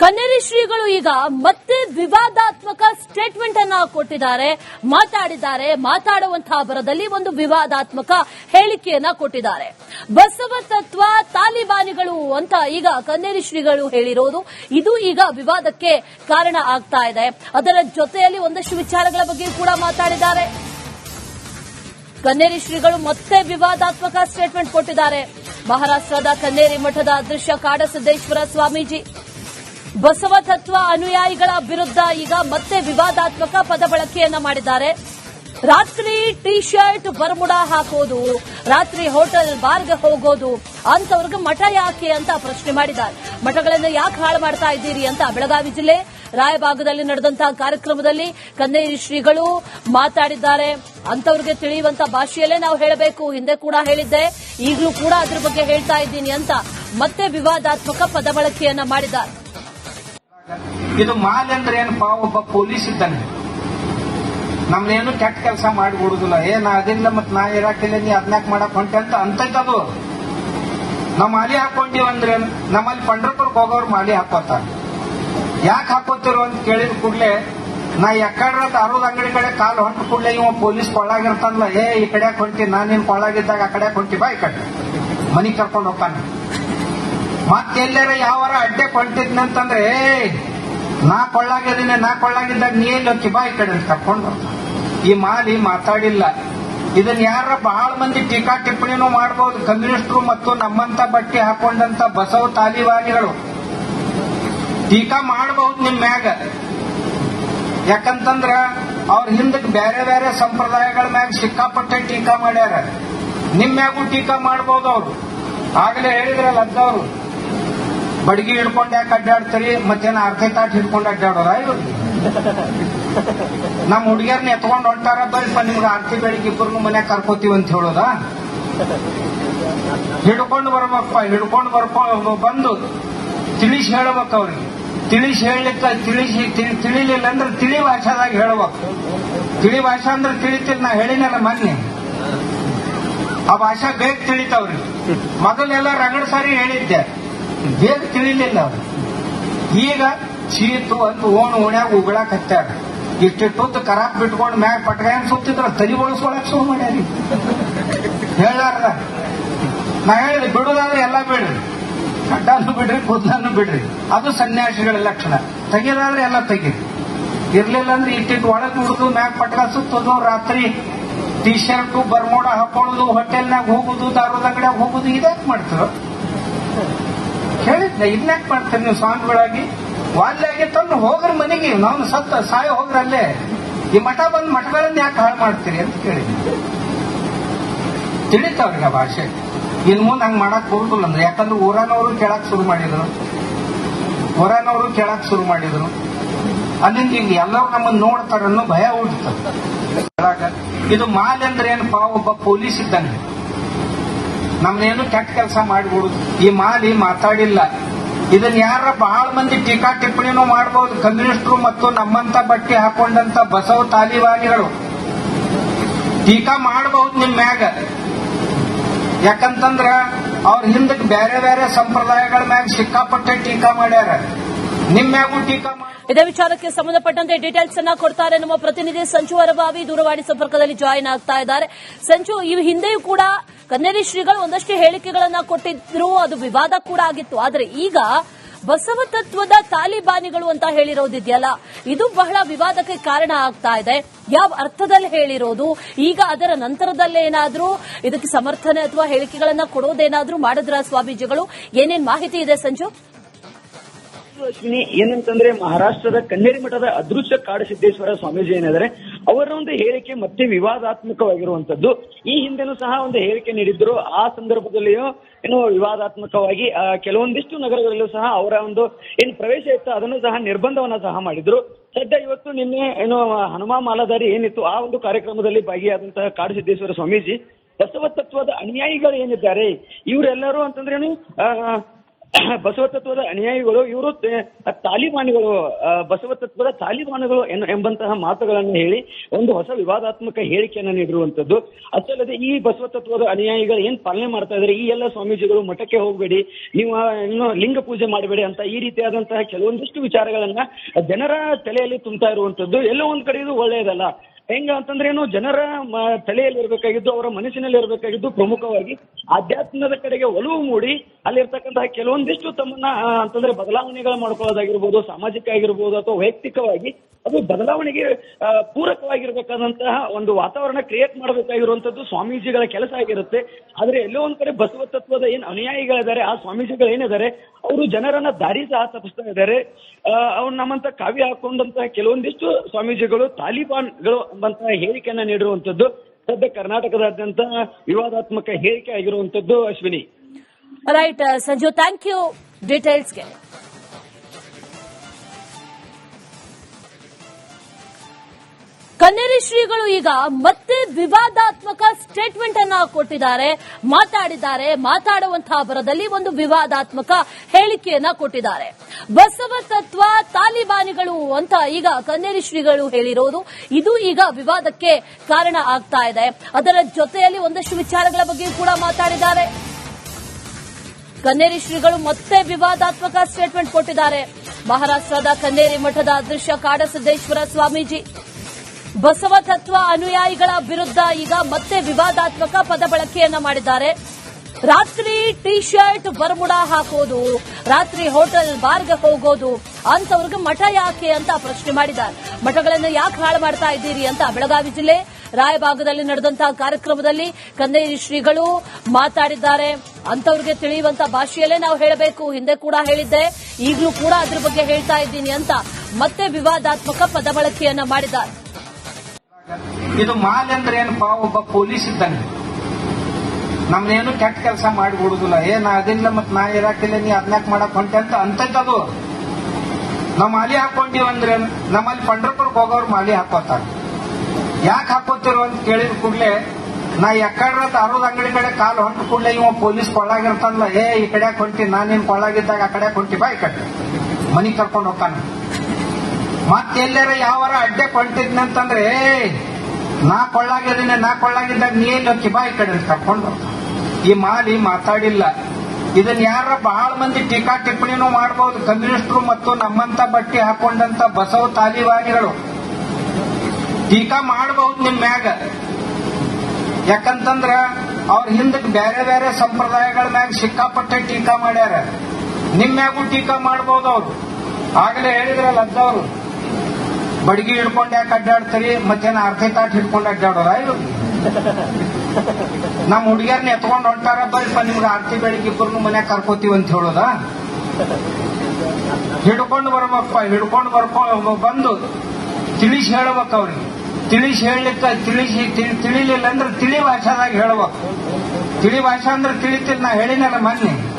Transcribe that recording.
ಕನ್ನೇರಿ ಶ್ರೀಗಳು ಈಗ ಮತ್ತೆ ವಿವಾದಾತ್ಮಕ ಸ್ಟೇಟ್ಮೆಂಟ್ ಅನ್ನ ಕೊಟ್ಟಿದ್ದಾರೆ, ಮಾತಾಡಿದ್ದಾರೆ, ಮಾತಾಡುವಂತಹ ಬರದಲ್ಲಿ ಒಂದು ವಿವಾದಾತ್ಮಕ ಹೇಳಿಕೆಯನ್ನ ಕೊಟ್ಟಿದ್ದಾರೆ. ಬಸವ ತತ್ವ ತಾಲಿಬಾನಿಗಳು ಅಂತ ಈಗ ಕನ್ನೇರಿ ಶ್ರೀಗಳು ಹೇಳಿರೋದು, ಇದು ಈಗ ವಿವಾದಕ್ಕೆ ಕಾರಣ ಆಗ್ತಾ ಇದೆ. ಅದರ ಜೊತೆಯಲ್ಲಿ ಒಂದಷ್ಟು ವಿಚಾರಗಳ ಬಗ್ಗೆ ಕೂಡ ಮಾತಾಡಿದ್ದಾರೆ. ಕನ್ನೇರಿ ಶ್ರೀಗಳು ಮತ್ತೆ ವಿವಾದಾತ್ಮಕ ಸ್ಟೇಟ್ಮೆಂಟ್ ಕೊಟ್ಟಿದ್ದಾರೆ. ಮಹಾರಾಷ್ಟ್ರದ ಕನ್ನೇರಿ ಮಠದ ಅದೃಶ್ಯ ಕಾಡಸಿದ್ದೇಶ್ವರ ಸ್ವಾಮೀಜಿ. ಬಸವ ತತ್ವ ಅನುಯಾಯಿಗಳ ವಿರುದ್ಧ ಈಗ ಮತ್ತೆ ವಿವಾದಾತ್ಮಕ ಪದ ಬಳಕೆಯನ್ನ ಮಾಡಿದ್ದಾರೆ. ರಾತ್ರಿ ಟಿ ಶರ್ಟ್ ಬರ್ಮುಡ ಹಾಕೋದು, ರಾತ್ರಿ ಹೋಟೆಲ್ ಬಾರ್ಗೆ ಹೋಗೋದು ಅಂತವ್ರಿಗೆ ಮಠ ಯಾಕೆ ಅಂತ ಪ್ರಶ್ನೆ ಮಾಡಿದ್ದಾರೆ. ಮಠಗಳನ್ನು ಯಾಕೆ ಹಾಳು ಮಾಡ್ತಾ ಇದ್ದೀರಿ ಅಂತ ಬೆಳಗಾವಿ ಜಿಲ್ಲೆ, ರಾಯಭಾಗದಲ್ಲಿ ನಡೆದಂತಹ ಕಾರ್ಯಕ್ರಮದಲ್ಲಿ ಕನ್ನೇರಿ ಶ್ರೀಗಳು ಮಾತಾಡಿದ್ದಾರೆ. ಅಂತವ್ರಿಗೆ ತಿಳಿಯುವಂತ ಭಾಷೆಯಲ್ಲೇ ನಾವು ಹೇಳಬೇಕು. ಹಿಂದೆ ಕೂಡ ಹೇಳಿದ್ದೆ. ಈಗಲೂ ಕೂಡ ಅದ್ರ ಬಗ್ಗೆ ಹೇಳ್ತಾ ಇದ್ದೀನಿ ಅಂತ ಮತ್ತೆ ವಿವಾದಾತ್ಮಕ ಪದ ಬಳಕೆಯನ್ನ ಮಾಡಿದ್ದಾರೆ. ಇದು ಮಾಲ್ ಅಂದ್ರೆ ಏನಪ್ಪ ಒಬ್ಬ ಪೊಲೀಸ್ ಇದ್ದಾನೆ. ನಮ್ನೇನು ಕೆಟ್ಟ ಕೆಲಸ ಮಾಡಿಬಿಡುದಿಲ್ಲ ಏ, ನಾ ಅದಿಲ್ಲ ಮತ್ ನಾ ಇರಾಕಿಲ್ಲ ನೀ ಅದ್ನಾಕ್ ಮಾಡಕ್ ಹೊಂಟೆ ಅಂತ ಅಂತೈತದು ನಾವು ಮಾಲಿ ಹಾಕೊಂಡಿವ್ ಅಂದ್ರೆ ನಮ್ಮಲ್ಲಿ ಪಂಡ್ರಪುರ್ ಹೋಗೋರು ಮಾಲಿ ಹಾಕೋತಾರ. ಯಾಕೆ ಹಾಕೋತಿರು ಅಂತ ಕೇಳಿದ ಕೂಡ್ಲೆ, ನಾ ಎಕ್ಕಡ್ರ ದಾರದ ಅಂಗಡಿ ಕಡೆ ಕಾಲು ಹೊಂಟ ಕೂಡ್ಲೆ ಇವ ಪೊಲೀಸ್ ಕೊಳ್ಳಾಗಿರ್ತಾನಲ್ಲ ಏ, ಈ ಕಡೆ ಹೊಂಟಿ ನಾ ನಿನ್ ಕೊಳ್ಳಾಗಿದ್ದಾಗ ಆ ಕಡೆ ಹೊಂಟಿ, ಬಾ ಈ ಕಡೆ. ಕರ್ಕೊಂಡು ಹೋಗ್ತಾನೆ. ಮತ್ತೆಲ್ಲರ ಯಾವಾರ ಅಡ್ಡೆ ಕೊಳ್ತಿದ್ನಂತಂದ್ರೆ ನಾ ಕೊಳ್ಳಾಗಿದ್ದೀನಿ, ನಾ ಕೊಳ್ಳಾಗಿದ್ದಾಗ ನೀ ಎಲ್ಲೋ ಹೋಗಿ ಬಾ ಈ ಕಡೆ? ಕರ್ಕೊಂಡು ಈ ಮಾಲಿ ಮಾತಾಡಿಲ್ಲ. ಇದನ್ನ ಯಾರ ಬಹಳ ಮಂದಿ ಟೀಕಾ ಟಿಪ್ಪಣಿನೂ ಮಾಡಬಹುದು ಕಮ್ಯುನಿಸ್ಟ್ರು ಮತ್ತು ನಮ್ಮಂತ ಬಟ್ಟೆ ಹಾಕೊಂಡಂತ ಬಸವ ತಾಲಿಬಾನಿಗಳು ಟೀಕಾ ಮಾಡಬಹುದು ನಿಮ್ ಮ್ಯಾಗ. ಯಾಕಂತಂದ್ರ, ಅವ್ರ ಹಿಂದಕ್ಕೆ ಬೇರೆ ಬೇರೆ ಸಂಪ್ರದಾಯಗಳ ಮ್ಯಾಗ ಸಿಕ್ಕಾಪಟ್ಟೆ ಟೀಕಾ ಮಾಡ್ಯಾರ. ನಿಮ್ ಮ್ಯಾಗೂ ಟೀಕಾ ಮಾಡಬಹುದು ಅವ್ರು. ಆಗಲೇ ಹೇಳಿದ್ರಲ್ಲ ಅದ್ದವ್ರು ಬಡಗಿ ಹಿಡ್ಕೊಂಡು ಯಾಕೆ ಅಡ್ಡಾಡ್ತೀರಿ? ಮತ್ತೇನ ಅರ್ಧ ತಾಟ್ ಹಿಡ್ಕೊಂಡು ಅಡ್ಡಾಡೋದ ಇವ್ರು? ನಮ್ಮ ಹುಡುಗಿಯರ್ನ ಎತ್ಕೊಂಡು ಹೊಂಟಾರ ಬರೀಪ್ಪ ನಿಮ್ಗೆ ಆರ್ತಿ ಬೆಳಿಗ್ಗೆ ಇಬ್ಬರು ಮನೆ ಕರ್ಕೋತೀವಿ ಅಂತ ಹೇಳೋದ? ಹಿಡ್ಕೊಂಡು ಬರ್ಬೇಕಪ್ಪ, ಹಿಡ್ಕೊಂಡು ಬರ್ಕೊ ಬಂದು ತಿಳಿಸಿ ಹೇಳ್ಬೇಕು ಅವ್ರಿಗೆ. ತಿಳಿಸಿ ಹೇಳಲಿಕ್ಕೆ ತಿಳಿಸಿ ತಿಳಿ- ತಿಳಿಲಿಲ್ಲ ಅಂದ್ರೆ ತಿಳಿ ಭಾಷಾದಾಗ ಹೇಳ್ಬೇಕು. ತಿಳಿ ಭಾಷಾ ಅಂದ್ರೆ ತಿಳಿತಿಲ್ಲ, ನಾ ಹೇಳಿನಲ್ಲ ಮೊನ್ನೆ. ಆ ಭಾಷಾ ಬೇಗ ತಿಳಿತಾವ್ರಿ. ಮೊದಲೆಲ್ಲ ರಗಡ್ ಸಾರಿ ಹೇಳಿದ್ದೆ. ಬೇಗ ತಿಳಿಲಿಲ್ಲ ಅವ್ರು. ಈಗ ಚೀತು ಅಂತ ಓಣ್ ಓಣ್ಯಾಗ ಉಗಳಾಕ್ ಹತ್ತಾರ ಇಷ್ಟಿಟ್ಟು ಕರಾಪ್ ಬಿಟ್ಕೊಂಡು ಮ್ಯಾಗ ಪಟ್ಕಾಯನ್ ಸುತ್ತಿದ್ರ ತಲಿ ಬಳಸ್ಕೊಳಕ್ ಶುರು ಮಾಡ್ಯಾರಿ ಹೇಳಾರ್ದ ನಾ ಹೇಳಿದೆ, ಬಿಡುದಾದ್ರೆ ಎಲ್ಲ ಬಿಡ್ರಿ. ಅಡ್ಡಾನು ಬಿಡ್ರಿ, ಕೂದಲನ್ನು ಬಿಡ್ರಿ. ಅದು ಸನ್ಯಾಸಿಗಳ ಲಕ್ಷಣ. ತೆಗಿಯೋದಾದ್ರೆ ಎಲ್ಲ ತೆಗೀರಿ. ಇರ್ಲಿಲ್ಲ ಅಂದ್ರೆ ಇಟ್ಟಿಟ್ಟು ಒಳಗೆ ಹುಡುದು ಮ್ಯಾಗ ಪಟ್ಕ ಸುತ್ತೋದು, ರಾತ್ರಿ ಟಿ ಶರ್ಟು ಬರ್ಮೋಡ ಹಾಕೊಳ್ಳೋದು ಹೋಟೆಲ್ನಾಗ ಹೋಗುದು, ದಾರದ ಅಂಗಡಿಯಾಗ ಹೋಗುದು, ಇದ್ಯಾಕ್ ಮಾಡ್ತೀರ? ಹೇಳಿದ್ನ ಇದ್ನ್ಯಾಕ್ ಮಾಡ್ತೀರಿ ನೀವು ಸ್ವಾಮಿಗಳಾಗಿ? ವಾಲ್ಯಾಗಿ ತಂದು ಹೋಗ್ರ ಮನೆಗೆ. ನಾನು ಸತ್ತ ಸಾಯ ಹೋಗ್ರಲ್ಲೇ ಈ ಮಠ ಬಂದು ಮಠಗಳನ್ನ ಯಾಕೆ ಹಾಳು ಮಾಡ್ತೀರಿ ಅಂತ ಕೇಳಿದ್ವಿ. ತಿಳಿತಾವ್ರಿಗೆ ಆ ಭಾಷೆ. ಇನ್ ಮುಂದೆ ಹಂಗೆ ಮಾಡಕ್ ಬರುದಿಲ್ಲ ಅಂದ್ರೆ. ಯಾಕಂದ್ರೆ ಊರನವರು ಕೇಳಕ್ ಶುರು ಮಾಡಿದ್ರು. ಊರನವರು ಕೇಳಕ್ ಶುರು ಮಾಡಿದ್ರು. ಅಲ್ಲಿಂದ ಈಗ ಎಲ್ಲರೂ ನಮ್ಮನ್ನ ನೋಡ್ತಾರನ್ನು ಭಯ ಹುಡ್ತದೆ ಇದು ಮಾಲ್ ಅಂದ್ರೆ ಏನಪ್ಪ ಒಬ್ಬ ಪೊಲೀಸ್ ಇದ್ದಾನೆ. ನಮ್ನೇನು ಕೆಟ್ಟ ಕೆಲಸ ಮಾಡಿಬಿಡುದು ಈ ಮಾಲಿ ಮಾತಾಡಿಲ್ಲ. ಇದನ್ನ ಯಾರ ಬಹಳ ಮಂದಿ ಟೀಕಾ ಟಿಪ್ಪಣಿನೂ ಮಾಡಬಹುದು ಕಮ್ಯುನಿಸ್ಟರು ಮತ್ತು ನಮ್ಮಂತ ಬಟ್ಟೆ ಹಾಕೊಂಡಂತ ಬಸವ ತಾಲಿಬಾನಿಗಳು ಟೀಕಾ ಮಾಡಬಹುದು ನಿಮ್ ಮ್ಯಾಗ. ಯಾಕಂತಂದ್ರ ಅವ್ರ ಹಿಂದಕ್ಕೆ ಬೇರೆ ಬೇರೆ ಸಂಪ್ರದಾಯಗಳ ಮ್ಯಾಗ ಸಿಕ್ಕಾಪಟ್ಟೆ ಟೀಕಾ ಮಾಡ್ಯಾರ. ಇದೇ ವಿಚಾರಕ್ಕೆ ಸಂಬಂಧಪಟ್ಟಂತೆ ಡೀಟೇಲ್ಸ್ ಅನ್ನ ಕೊಡ್ತಾರೆ. ನಮ್ಮ ಪ್ರತಿನಿಧಿ ಸಂಜು ಅರಬಾವಿ ದೂರವಾಣಿ ಸಂಪರ್ಕದಲ್ಲಿ ಜಾಯಿನ್ ಆಗ್ತಾ ಇದ್ದಾರೆ. ಸಂಜು ಈ ಹಿಂದೆಯೂ ಕೂಡ ಕನ್ನೇರಿ ಶ್ರೀಗಳು ಒಂದಷ್ಟು ಹೇಳಿಕೆಗಳನ್ನ ಕೊಟ್ಟಿದ್ರು. ಅದು ವಿವಾದ ಕೂಡ ಆಗಿತ್ತು. ಆದರೆ ಈಗ ಬಸವ ತತ್ವದ ತಾಲಿಬಾನಿಗಳು ಅಂತ ಹೇಳಿರೋದಿದೆಯಲ್ಲ, ಇದು ಬಹಳ ವಿವಾದಕ್ಕೆ ಕಾರಣ ಆಗ್ತಾ ಇದೆ. ಯಾವ ಅರ್ಥದಲ್ಲಿ ಹೇಳಿರೋದು? ಈಗ ಅದರ ನಂತರದಲ್ಲೇ ಏನಾದರೂ ಇದಕ್ಕೆ ಸಮರ್ಥನೆ ಅಥವಾ ಹೇಳಿಕೆಗಳನ್ನ ಕೊಡೋದೇನಾದ್ರೂ ಮಾಡಿದ್ರ ಸ್ವಾಮೀಜಿಗಳು? ಏನೇನ್ ಮಾಹಿತಿ ಇದೆ ಸಂಜು ಅಶ್ವಿನಿ ಏನಂತಂದ್ರೆ ಮಹಾರಾಷ್ಟ್ರದ ಕನ್ನೇರಿ ಮಠದ ಅದೃಶ್ಯ ಕಾಡಸಿದ್ದೇಶ್ವರ ಸ್ವಾಮೀಜಿ ಏನಿದ್ದಾರೆ ಅವರ ಒಂದು ಹೇಳಿಕೆ ಮತ್ತೆ ವಿವಾದಾತ್ಮಕವಾಗಿರುವಂತದ್ದು ಈ ಹಿಂದೆನೂ ಸಹ ಒಂದು ಹೇಳಿಕೆ ನೀಡಿದ್ರು. ಆ ಸಂದರ್ಭದಲ್ಲಿಯೂ ಏನು ವಿವಾದಾತ್ಮಕವಾಗಿ ಕೆಲವೊಂದಿಷ್ಟು ನಗರಗಳಲ್ಲೂ ಸಹ ಅವರ ಒಂದು ಏನು ಪ್ರವೇಶ ಇತ್ತು ಅದನ್ನು ಸಹ ನಿರ್ಬಂಧವನ್ನ ಸಹ ಮಾಡಿದ್ರು. ಸದ್ಯ ಇವತ್ತು ನಿನ್ನೆ ಏನು ಹನುಮ ಮಾಲಾಧಾರಿ ಏನಿತ್ತು ಆ ಒಂದು ಕಾರ್ಯಕ್ರಮದಲ್ಲಿ ಭಾಗಿಯಾದಂತಹ ಕಾಡಸಿದ್ದೇಶ್ವರ ಸ್ವಾಮೀಜಿ ಬಸವ ತತ್ವದ ಅನುಯಾಯಿಗಳು ಏನಿದ್ದಾರೆ ಇವರೆಲ್ಲರೂ ಅಂತಂದ್ರೇನು ಆ, ಬಸವ ತತ್ವದ ಅನುಯಾಯಿಗಳು ಇವರು ತಾಲಿಬಾನಿಗಳು ಬಸವ ತತ್ವದ ತಾಲಿಬಾನುಗಳು ಎಂಬಂತಹ ಮಾತುಗಳನ್ನು ಹೇಳಿ ಒಂದು ಹೊಸ ವಿವಾದಾತ್ಮಕ ಹೇಳಿಕೆಯನ್ನು ನೀಡಿರುವಂತದ್ದು ಅಷ್ಟಲ್ಲದೆ ಈ ಬಸವ ತತ್ವದ ಅನುಯಾಯಿಗಳು ಏನ್ ಪಾಲನೆ ಮಾಡ್ತಾ ಇದ್ದಾರೆ? ಈ ಎಲ್ಲ ಸ್ವಾಮೀಜಿಗಳು ಮಠಕ್ಕೆ ಹೋಗಬೇಡಿ, ನೀವು ಇನ್ನು ಲಿಂಗ ಪೂಜೆ ಮಾಡಬೇಡಿ ಅಂತ ಈ ರೀತಿಯಾದಂತಹ ಕೆಲವೊಂದಿಷ್ಟು ವಿಚಾರಗಳನ್ನ ಜನರ ತಲೆಯಲ್ಲಿ ತುಂಬ್ತಾ ಇರುವಂತದ್ದು ಎಲ್ಲೋ ಒಂದ್ ಕಡೆ ಇದು ಒಳ್ಳೆಯದಲ್ಲ. ಹೆಂಗ ಅಂತಂದ್ರೆ ಏನು ಜನರ ತಲೆಯಲ್ಲಿ ಇರಬೇಕಾಗಿದ್ದು ಅವರ ಮನಸ್ಸಿನಲ್ಲಿ ಇರಬೇಕಾಗಿದ್ದು ಪ್ರಮುಖವಾಗಿ ಆಧ್ಯಾತ್ಮದ ಕಡೆಗೆ ಒಲವು ಮೂಡಿ ಅಲ್ಲಿರ್ತಕ್ಕಂತಹ ಕೆಲವೊಂದಿಷ್ಟು ತಮ್ಮನ್ನ ಅಂತಂದ್ರೆ ಬದಲಾವಣೆಗಳು ಮಾಡ್ಕೊಳ್ಳೋದಾಗಿರ್ಬೋದು ಸಾಮಾಜಿಕ ಆಗಿರ್ಬೋದು ಅಥವಾ ವೈಯಕ್ತಿಕವಾಗಿ ಅದು ಬದಲಾವಣೆಗೆ ಪೂರಕವಾಗಿರ್ಬೇಕಾದಂತಹ ಒಂದು ವಾತಾವರಣ ಕ್ರಿಯೇಟ್ ಮಾಡಬೇಕಾಗಿರುವಂತದ್ದು ಸ್ವಾಮೀಜಿಗಳ ಕೆಲಸ ಆಗಿರುತ್ತೆ. ಆದ್ರೆ ಎಲ್ಲೋ ಒಂದ್ ಕಡೆ ಬಸವ ತತ್ವದ ಏನ್ ಅನುಯಾಯಿಗಳಿದ್ದಾರೆ, ಆ ಸ್ವಾಮೀಜಿಗಳು ಏನಿದ್ದಾರೆ, ಅವರು ಜನರನ್ನ ದಾರಿ ಸಹ ತಪ್ಪಿಸ್ತಾ ಇದ್ದಾರೆ. ಅವ್ರು ನಮ್ಮಂತ ಕಾವ್ಯ ಹಾಕೊಂಡಂತಹ ಕೆಲವೊಂದಿಷ್ಟು ಸ್ವಾಮೀಜಿಗಳು, ತಾಲಿಬಾನ್ಗಳು ಎಂಬಂತಹ ಹೇಳಿಕೆಯನ್ನ ನೀಡಿರುವಂತದ್ದು ಸದ್ಯ ಕರ್ನಾಟಕದಾದ್ಯಂತ ವಿವಾದಾತ್ಮಕ ಹೇಳಿಕೆ ಆಗಿರುವಂತದ್ದು Ashwini. Right Sanju thank you ಡೀಟೇಲ್ಸ್ಗೆ Kanneri ಶ್ರೀಗಳು ಈಗ ಮತ್ತೆ ವಿವಾದಾತ್ಮಕ ಸ್ಟೇಟ್ಮೆಂಟ್ ಅನ್ನ ಕೊಟ್ಟಿದ್ದಾರೆ, ಮಾತಾಡಿದ್ದಾರೆ, ಮಾತಾಡುವಂತಹ ಬರದಲ್ಲಿ ಒಂದು ವಿವಾದಾತ್ಮಕ ಹೇಳಿಕೆಯನ್ನ ಕೊಟ್ಟಿದ್ದಾರೆ. ಬಸವ ತತ್ವ ತಾಲಿಬಾನಿಗಳು ಅಂತ ಈಗ ಕನ್ನೇರಿ ಶ್ರೀಗಳು ಹೇಳಿರೋದು, ಇದು ಈಗ ವಿವಾದಕ್ಕೆ ಕಾರಣ ಆಗ್ತಾ ಇದೆ. ಅದರ ಜೊತೆಯಲ್ಲಿ ಒಂದಷ್ಟು ವಿಚಾರಗಳ ಬಗ್ಗೆ ಕೂಡ ಮಾತಾಡಿದ್ದಾರೆ. ಕನ್ನೇರಿ ಶ್ರೀಗಳು ಮತ್ತೆ ವಿವಾದಾತ್ಮಕ ಸ್ಟೇಟ್ಮೆಂಟ್ ಕೊಟ್ಟಿದ್ದಾರೆ. ಮಹಾರಾಷ್ಟದ ಕನ್ನೇರಿ ಮಠದ ಅದೃಶ್ಯ ಕಾಡಸಿದ್ದೇಶ್ವರ ಸ್ವಾಮೀಜಿ. ಬಸವ ತತ್ವ ಅನುಯಾಯಿಗಳ ವಿರುದ್ಧ ಈಗ ಮತ್ತೆ ವಿವಾದಾತ್ಮಕ ಪದ ಬಳಕೆಯನ್ನ ಮಾಡಿದ್ದಾರೆ. ರಾತ್ರಿ ಟಿ ಶರ್ಟ್ ಬರ್ಮುಡ ಹಾಕೋದು, ರಾತ್ರಿ ಹೋಟೆಲ್ ಬಾರ್ಗೆ ಹೋಗೋದು ಅಂತವ್ರಿಗೆ ಮಠ ಯಾಕೆ ಅಂತ ಪ್ರಶ್ನೆ ಮಾಡಿದ್ದಾರೆ. ಮಠಗಳನ್ನು ಯಾಕೆ ಹಾಳು ಮಾಡ್ತಾ ಇದ್ದೀರಿ ಅಂತ ಬೆಳಗಾವಿ ಜಿಲ್ಲೆ, ರಾಯಭಾಗದಲ್ಲಿ ನಡೆದಂತಹ ಕಾರ್ಯಕ್ರಮದಲ್ಲಿ ಕನ್ನೇರಿ ಶ್ರೀಗಳು ಮಾತಾಡಿದ್ದಾರೆ. ಅಂತವ್ರಿಗೆ ತಿಳಿಯುವಂತ ಭಾಷೆಯಲ್ಲೇ ನಾವು ಹೇಳಬೇಕು. ಹಿಂದೆ ಕೂಡ ಹೇಳಿದ್ದೆ. ಈಗಲೂ ಕೂಡ ಅದ್ರ ಬಗ್ಗೆ ಹೇಳ್ತಾ ಇದ್ದೀನಿ ಅಂತ ಮತ್ತೆ ವಿವಾದಾತ್ಮಕ ಪದ ಬಳಕೆಯನ್ನ ಮಾಡಿದ್ದಾರೆ. ಇದು ಮಾಲ್ ಅಂದ್ರೆ ಏನಪ್ಪಾ ಒಬ್ಬ ಪೊಲೀಸ್ ಇದ್ದಂಗೆ ನಮ್ನೇನು ಕೆಟ್ಟ ಕೆಲಸ ಮಾಡಿಬಿಡುದಿಲ್ಲ ಏನ್ ಅದಿಲ್ಲ ಮತ್ ನಾ ಇರಾಕಿಲ್ಲ ನೀ ಅದ್ನಾಕ್ ಮಾಡಕ್ ಹೊಂಟೆ ಅಂತ ಅಂತದ್ದು ನಾವು ಮಾಲಿ ಹಾಕೊಂಡಿವ್ ಅಂದ್ರೆ ನಮ್ಮಲ್ಲಿ ಪಂಡ್ರಪುರಕ್ಕೆ ಹೋಗೋರು ಮಾಲಿ ಹಾಕೋತಾರ. ಯಾಕೆ ಹಾಕೋತಿರೋ ಅಂತ ಕೇಳಿದ ಕೂಡಲೇ, ನಾ ಎಕ್ಕಡ್ರ ದಾರದ ಅಂಗಡಿ ಕಡೆ ಕಾಲು ಹೊಂಟ ಕೂಡಲೇ ಇವ ಪೊಲೀಸ್ ಕೊಳ್ಳಾಗಿರ್ತಾನಲ್ಲ, ಏ, ಈ ಕಡೆ ಹೊಂಟಿ ನಾ ನಿನ್ ಕೊಳ್ಳಾಗಿದ್ದಾಗ ಆ ಕಡೆ ಹೊಂಟಿ, ಬಾ ಈ ಕಡೆ. ಮನಿಗ್ ಕರ್ಕೊಂಡು ಹೋಗ್ತಾನ. ಮತ್ತೆಲ್ಲರ ಯಾವಾರ ಅಡ್ಡೆ ಕೊಂಟಿದ್ನಂತಂದ್ರೆ ಏ ನಾ ಕೊಳ್ಳಾಗಿದ್ದೀನಿ, ನಾ ಕೊಳ್ಳಾಗಿದ್ದಾಗ ನೀ ಎಲ್ಲಿ ಕಿಬಾಯಿ ಕಡೆ ಕರ್ಕೊಂಡು ಈ ಮಾಲಿ ಮಾತಾಡಿಲ್ಲ. ಇದನ್ನ ಯಾರ ಬಹಳ ಮಂದಿ ಟೀಕಾ ಟಿಪ್ಪಣಿನೂ ಮಾಡಬಹುದು ಕಮ್ಯುನಿಸ್ಟ್ರು ಮತ್ತು ನಮ್ಮಂತ ಬಟ್ಟೆ ಹಾಕೊಂಡಂತ ಬಸವ ತಾಲಿಬಾನಿಗಳು ಟೀಕಾ ಮಾಡಬಹುದು ನಿಮ್ ಮ್ಯಾಗ. ಯಾಕಂತಂದ್ರ ಅವ್ರ ಹಿಂದಕ್ಕೆ ಬೇರೆ ಬೇರೆ ಸಂಪ್ರದಾಯಗಳ ಮ್ಯಾಗ ಸಿಕ್ಕಾಪಟ್ಟೆ ಟೀಕಾ ಮಾಡ್ಯಾರ. ನಿಮ್ ಮ್ಯಾಗೂ ಟೀಕಾ ಮಾಡಬಹುದು ಅವ್ರು. ಆಗಲೇ ಹೇಳಿದ್ರಲ್ಲ ಅದ್ದವ್ರು ಬಡಗಿ ಹಿಡ್ಕೊಂಡು ಯಾಕೆ ಅಡ್ಡಾಡ್ತೀರಿ? ಮತ್ತೇನ ಅರ್ಧ ತಾಟ್ ಹಿಡ್ಕೊಂಡು ಅಡ್ಡಾಡೋರ ಇದು? ನಮ್ಮ ಹುಡುಗಿಯರ್ನ ಎತ್ಕೊಂಡು ಹೊಂಟಾರ ಬಲ್ಪ ನಿಮ್ಗೆ ಆರ್ತಿ ಬೆಳಿಗ್ಗೆ ಇಬ್ಬರು ಮನ್ಯಾಗ ಕರ್ಕೋತೀವಿ ಅಂತ ಹೇಳೋದ? ಹಿಡ್ಕೊಂಡು ಬರ್ಬೇಕಪ್ಪ ಹಿಡ್ಕೊಂಡು ಬರ್ಕೊ ಬಂದು ತಿಳಿಸಿ ಹೇಳ್ಬೇಕು ಅವ್ರಿಗೆ. ತಿಳಿಸಿ ಹೇಳಲಿಕ್ಕೆ ತಿಳಿಸಿ ತಿಳಿ- ತಿಳಿಲಿಲ್ಲ ಅಂದ್ರೆ ತಿಳಿ ಭಾಷಾದಾಗ ಹೇಳ್ಬೇಕು. ತಿಳಿ ಭಾಷಾ ಅಂದ್ರೆ ತಿಳಿತಿಲ್ಲ ನಾ ಹೇಳಿನಲ್ಲ ಮೊನ್ನೆ.